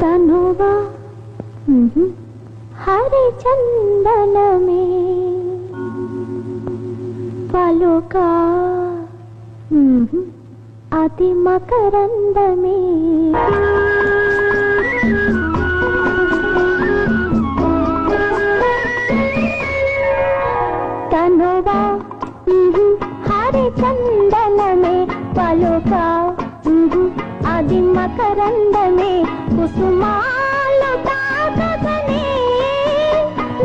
తనువా. హరిచందనమే. పలుక. అతి మకరందమే. తనువా. హరిచందనమే. పలుకా. అది మకరందమే కుసుమాలు తాకగనే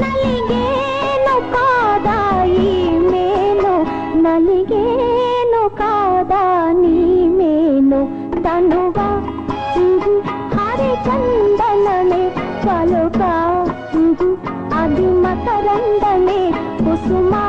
నలిగేను కాదాయి మేను నలిగేను కాదా నీ మేను తనువా హరిచందనమే పలుక అది మకరందమే కుసుమా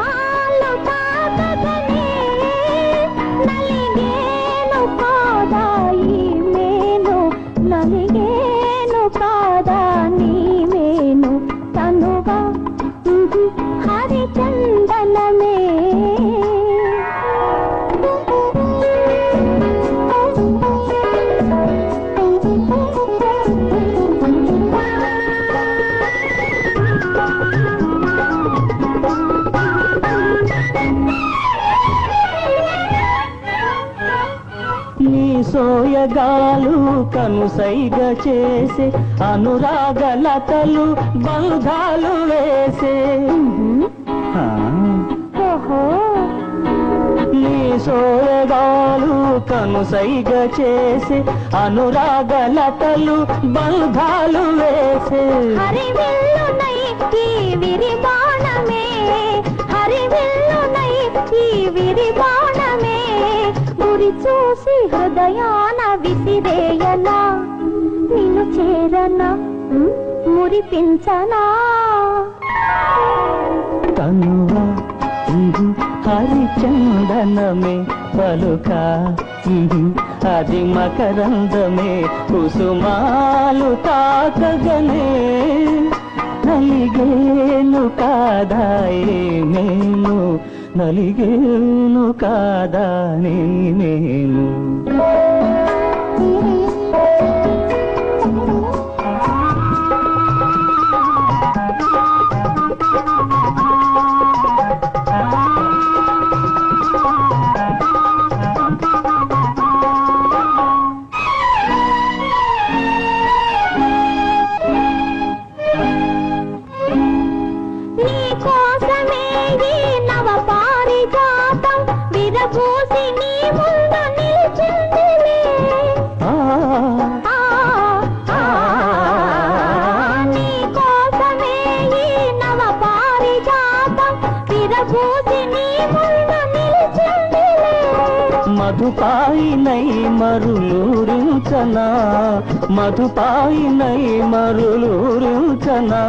నీ సోయగాలు కనుసైగ చేసే అనురాగలతలు బంధాలు వేసే. నీ సోయగాలు కనుసైగ చేసే అనురాగలతలు బంధాలు వేసే. చూసి హృదయాన విసిరేయనా? నిన్ను చేరనా? మురిపించనా? కనువా హరిచందనమే పలుక. అది మకరందమే కుసుమాలు తాకగనే. కలిగేను కాదాయే నేను నలిగేను కాదా నేను? మధుపాయినై మరులూరించనా? మధుపాయినై మరులూరించనా?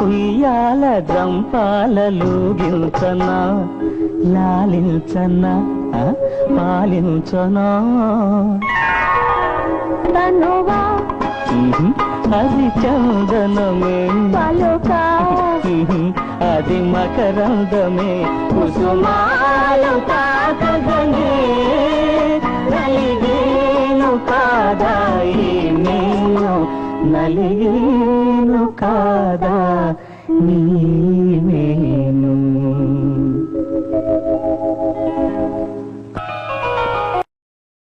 ఉయ్యాల జంపాలలుగించనా లాలించనా? పాలించనా? తనువా అది చందనమే. పలుక అది మకరందమే. కుసుమాలు తాకగనే నలిగేను కాదాయి నేను నలిగేను కాదా నీ